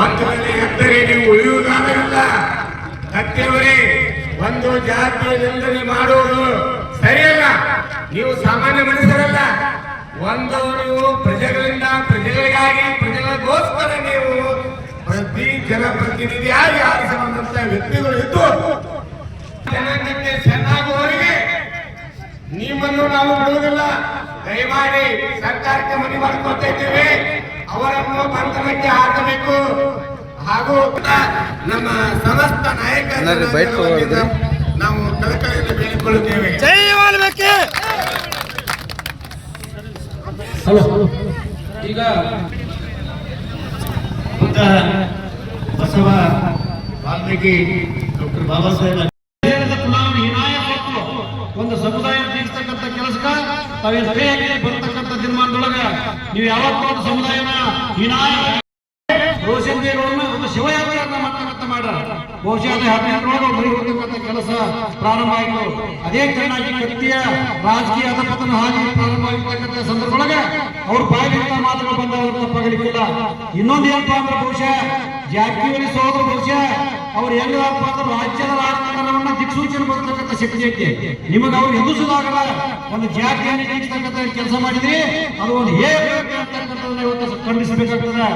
ಒಂದರಲ್ಲಿ ಎದ್ದರೆ ನೀವು ಉಳಿಯುವುದಾಗಲ್ಲ ಕತ್ತಿಯವರೇ ಒಂದು ಜಾತಿಯ ನಿಂದನೆ ಮಾಡುವುದು ಸರಿಯಲ್ಲ. ನೀವು ಸಾಮಾನ್ಯ ಮನುಷ್ಯರಲ್ಲ. ಒಂದು ನೀವು ಪ್ರಜೆಗಳಿಂದ ಪ್ರಜೆಗಳಿಗಾಗಿ, ಪ್ರಜೆಗಳಿಗೋಸ್ಕರ ನೀವು ಪ್ರತಿ ಜನಪ್ರತಿನಿಧಿಯಾಗಿ ಆರಿಸಿಕೊಂಡಂತ ವ್ಯಕ್ತಿಗಳು ಇದ್ದು, ಜನಾಂಗಕ್ಕೆ ಚೆನ್ನಾಗುವವರಿಗೆ ನಿಮ್ಮನ್ನು ನಾವು ಬಿಡುವುದಿಲ್ಲ. ದಯಮಾಡಿ ಸರ್ಕಾರಕ್ಕೆ ಮನವಿ ಮಾಡ್ಕೊತಾ ಇದ್ದೇವೆ. ಅವರನ್ನು ಬಂಧನಕ್ಕೆ ಹಾಕಬೇಕು. ಹಾಗೂ ನಮ್ಮ ಸಮಸ್ತ ನಾಯಕರು? ನಾವು ಕಳಕಳಿಯಲ್ಲಿ ಬೇಡಿಕೊಳ್ಳುತ್ತೇವೆ. ಜೈ ವಾಲ್ಮೀಕಿ ಈಗ ಬಸವ ವಾಲ್ಮೀಕಿ ಡಾಕ್ಟರ್ ಬಾಬಾ ಸಾಹೇಬ್ ಚುನಾವಣೆ ಹೀನಾಯ ಒಂದು ಸಮುದಾಯ ತೀರ್ಸ್ತಕ್ಕಂಥ ಕೆಲಸಕ್ಕ ತಾವೇ ಸಭೆಯಾಗಿ ಬರ್ತಕ್ಕಂಥ ದಿನಮಾನದೊಳಗ ನೀವು ಯಾವತ್ತೂ ಒಂದು ಸಮುದಾಯನ ಹೀನಾಯ ದೇವರನ್ನ ಒಂದು ಶಿವಯಾತ್ರೆಯನ್ನ ಮಾಡ್ತಕ್ಕಂಥ ಮಾಡ್ರ ಬಹುಶಃ ಹದಿನೆಂಟರೊಳಗೆ ಬರಿ ಹೋಗ್ತಕ್ಕಂಥ ಕೆಲಸ ಪ್ರಾರಂಭ ಆಯಿತು. ಅದೇ ಚೆನ್ನಾಗಿ ಕತ್ತಿಯ ರಾಜಕೀಯ ಅಧಪತನ ಹಾಗೆ ಪ್ರಾರಂಭ ಆಗಿರ್ತಕ್ಕಂಥ ಸಂದರ್ಭದೊಳಗೆ ಅವ್ರ ಬಾಯಿಗಿಂತ ಮಾತುಗಳು ಬಂದವರು ತಪ್ಪಾಗಲಿಕ್ಕಿಲ್ಲ. ಇನ್ನೊಂದು ಏನಪ್ಪ ಅಂದ್ರೆ ಬಹುಶಃ ಜಾರಕಿಹೊಳಿ ಸೋದರ ಬಹುಶಃ ಅವ್ರು ಹೆಂಗಪ್ಪ ಅಂದ್ರೆ ರಾಜ್ಯದ ರಾಜಕಾರಣವನ್ನ ದಿಕ್ಸೂಚನೆ ಬರ್ತಕ್ಕಂಥ ಶಕ್ತಿ ಐತೆ. ನಿಮಗೆ ಅವ್ರು ಎದುರಿಸಿದಾಗಲ್ಲ ಒಂದು ಜಾತಿಯನ್ನು ಕೆಲಸ ಮಾಡಿದ್ರಿ ಅದು ಒಂದು ಹೇಗೆ ಅಂತಕ್ಕಂಥದ್ದನ್ನ ಇವತ್ತು ಖಂಡಿಸಬೇಕಾಗ್ತದೆ.